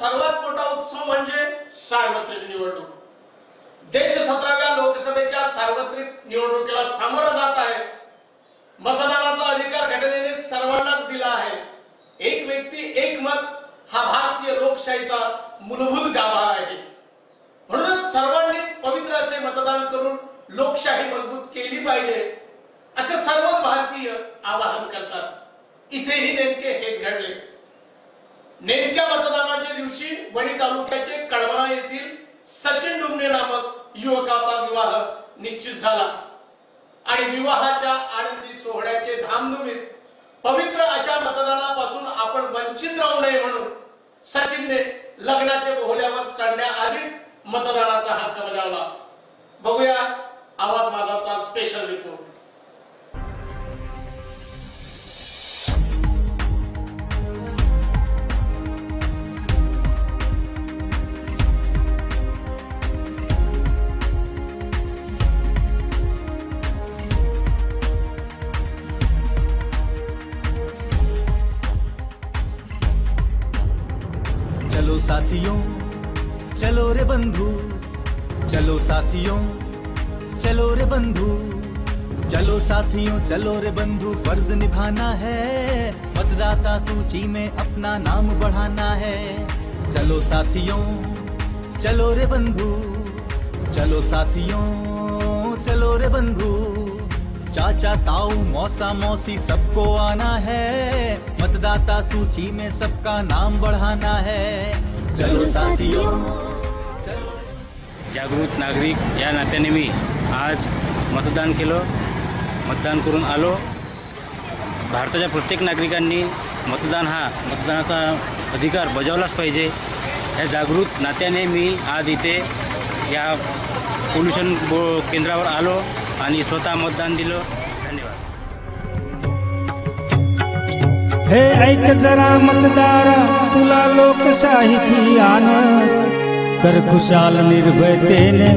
सर्वात मोठा उत्सव म्हणजे सार्वत्रिक निवडणूक. देश सतराव्या लोकसभेच्या सार्वत्रिक निवडणुकीला सामोरा जात आहे. मतदानाचा अधिकार घटनेने सर्वांनाच दिला आहे. एक व्यक्ती एक मत हा भारतीय लोकशाहीचा मूलभूत गाभा आहे. म्हणूनच सर्वांनीच पवित्र असे मतदान करून लोकशाही मजबूत केली पाहिजे. असे सर्वच भारतीय आवाहन करतात. इथेही नेमके हेच घडले. नेमक्या मतदानाच्या दिवशी वणी तालुक्याचे कळवणा येथील सचिन डुमणे नामक युवकाचा विवाह निश्चित झाला. आणि विवाहाच्या आनंदी सोहळ्याचे धामधुमीत पवित्र अशा मतदानापासून आपण वंचित राहू नये म्हणून सचिनने लग्नाच्या बोहल्यावर चढण्याआधीच मतदानाचा हक्क बजावला. बघूया आवाज माझाचा स्पेशल रिपोर्ट साथियों, चलो रे बंधु, चलो साथियों, चलो रे बंधु, चलो साथियों, चलो रे बंधु, फ़र्ज़ निभाना है, मतदाता सूची में अपना नाम बढ़ाना है। चलो साथियों, चलो रे बंधु, चलो साथियों, चलो रे बंधु, चाचा ताऊ, मौसा मौसी सबको आना है, मतदाता सूची में सबका नाम बढ़ाना है। चलो साथियों. जागृत नागरिक या नात्याने मी आज मतदान केलं मतदान करून आलो. भारताच्या प्रत्येक नागरिकांनी मतदान हा मतदानाचा अधिकार बजावलाच पाहिजे. या जागृत नात्याने मी आज इथे या पोल्युशन बो केंद्रावर आलो आणि स्वतः मतदान दिलं. हे ऐक जरा मतदारा तुला लोकशाहीची आन कर खुशाल निर्भयतेने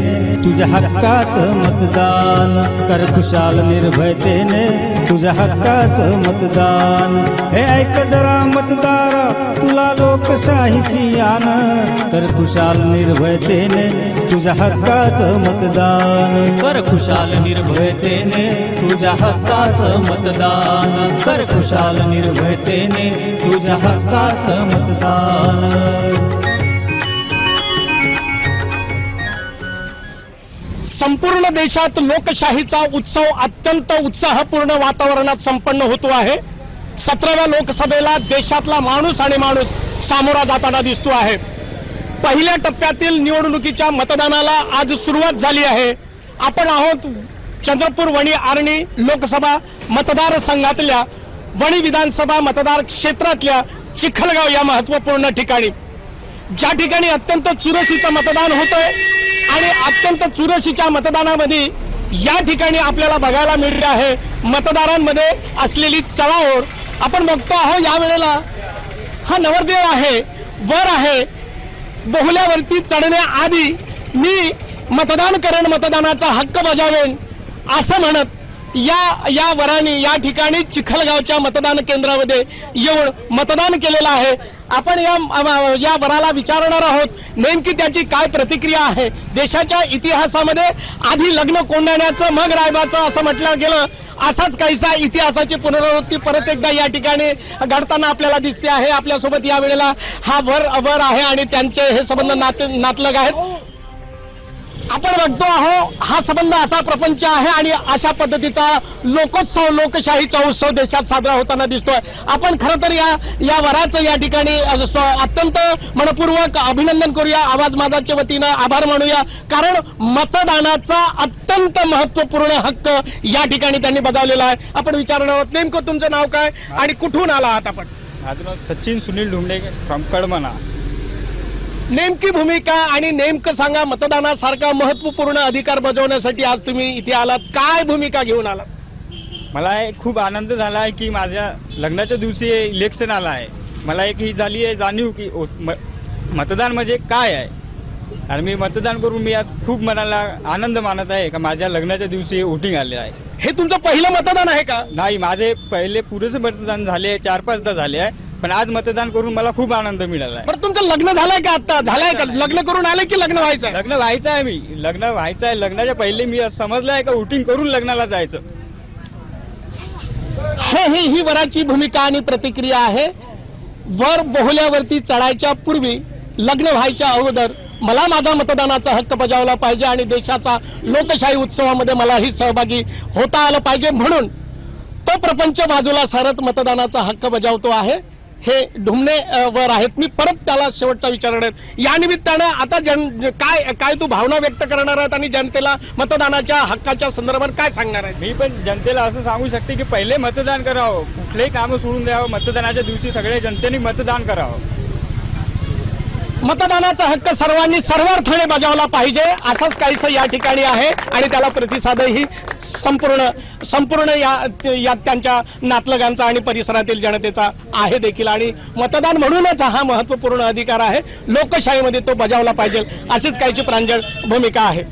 तुझ्या हक्काचं मतदान. कर खुशाल निर्भयतेने तुझ्या हक्काचं मतदान. हे ऐक जरा मतदार तुला लोकशाहीची आन. कर खुशाल निर्भयतेने तुझ्या हक्काचं मतदान. कर खुशाल निर्भयतेने तुझ्या हक्काचं मतदान. कर खुशाल निर्भयतेने तुझ्या हक्काचं मतदान. संपूर्ण देशात लोकशाहीचा उत्सव अत्यंत उत्साहपूर्ण वातावरणात संपन्न होतो आहे. सतराव्या लोकसभेला देशातला माणूस आणि माणूस सामोरा जाताना दिसतो आहे. पहिल्या टप्प्यातील निवडणुकीच्या मतदानाला आज सुरुवात झाली आहे. आपण आहोत चंद्रपूर वणी आर्णी लोकसभा मतदारसंघातल्या वणी विधानसभा मतदार क्षेत्रातल्या चिखलगाव या महत्त्वपूर्ण ठिकाणी. ज्या ठिकाणी अत्यंत चुरशीचं मतदान होतंय आणि अत्यंत चुरशीच्या मतदानामध्ये या ठिकाणी आपल्याला बघायला मिळते आहे. मतदारांमध्ये असलेली चळाओढ आपण बघतो आहो या वेळेला हा नवरदेव आहे वर आहे. बहुल्यावरती चढण्याआधी मी मतदान करेन मतदानाचा हक्क बजावेन असं म्हणत या या वराने या ठिकाणी चिखलगावच्या मतदान केंद्रामध्ये येऊन मतदान केलेलं आहे. आपण या या वराला विचारणार आहोत नेमकी त्याची काय प्रतिक्रिया आहे? देशाच्या इतिहासामध्ये आधी लग्न कोंडण्याचं मग रायबाचं असं म्हटलं गेलं. असाच काहीसा इतिहासाची पुनरावृत्ती परत एकदा या ठिकाणी घडताना आपल्याला दिसते आहे. आपल्यासोबत या वेळेला हा वर वर आहे आणि त्यांचे हे संबंध नात नातलग आहेत. आपण बघतो आहो हा संबंध असा प्रपंच आहे आणि अशा पद्धतीचा लोकोत्सव लोकशाहीचा उत्सव देशात साजरा होताना दिसतोय. आपण खरं तर या या वराचं या ठिकाणी अत्यंत मनपूर्वक अभिनंदन करूया. आवाज माझाच्या वतीनं आभार मानूया. कारण मतदानाचा अत्यंत महत्त्वपूर्ण हक्क या ठिकाणी त्यांनी बजावलेला आहे. आपण विचारणार आहोत नेमकं तुमचं नाव काय आणि कुठून आला आहात आपण? माझं नाव सचिन सुनील ढुमडे फ्रॉम कडमना नेमकी भूमिका आणि नेमकं सांगा मतदानासारखा महत्त्वपूर्ण अधिकार बजावण्यासाठी आज तुम्ही इथे आलात. काय भूमिका घेऊन आलात? मला एक खूप आनंद झाला आहे की माझ्या लग्नाच्या दिवशी इलेक्शन आलं आहे. मला एक ही झाली आहे जाणीव की मतदान म्हणजे काय आहे? आणि मी मतदान करून मी आज खूप मनाला आनंद मानत आहे का माझ्या लग्नाच्या दिवशी वोटिंग आले आहे. हे तुमचं पहिलं मतदान आहे का? नाही माझे पहिले पुरेसे मतदान झाले आहे चार पाचदा झाले आहे. पण आज मतदान करून मला खूप आनंद मिळाला आहे. बरं तुमचं लग्न झालंय का आता? झालंय का? लग्न करून आले की लग्न व्हायचं? आहे? लग्न व्हायचं आहे मी. लग्न व्हायचं आहे. लग्नाच्या पहिले मी असं समजलं आहे का वोटिंग करून लग्नाला जायचं? हे ही ही वराची भूमिका आणि प्रतिक्रिया आहे. वर बोहल्यावरती चढायच्या पूर्वी लग्न व्हायच्या अगोदर मला माझा मतदानाचा हक्क बजावला पाहिजे आणि देशाचा लोकशाही उत्सवामध्ये मलाही सहभागी होता आलं पाहिजे म्हणून तो प्रपंच बाजूला सारत मतदानाचा हक्क बजावतो आहे. हे ढुमणे वर आहेत. मी परत त्याला शेवटचा विचारणार आहे या निमित्तानं आता जन काय काय तू भावना व्यक्त करणार आहेत आणि जनतेला मतदानाच्या हक्काच्या संदर्भात काय सांगणार आहे मी पण जनतेला असं सांगू शकते की पहिले मतदान करावं. कुठलेही कामं सोडून द्यावं. मतदानाच्या दिवशी सगळ्या जनतेने मतदान करावं. मतदानाचा हक्क सर्वांनी सर्वार्थाने बजावला पाहिजे. असंच काहीसं या ठिकाणी आहे आणि त्याला प्रतिसादही संपूर्ण संपूर्ण या या त्यांच्या नातलगांचा आणि परिसरातील जनतेचा आहे देखील. आणि मतदान म्हणूनच हा महत्त्वपूर्ण अधिकार आहे. लोकशाहीमध्ये तो बजावला पाहिजे अशीच काहीची प्रांजळ भूमिका आहे.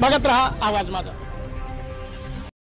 बघत रहा आवाज माझा.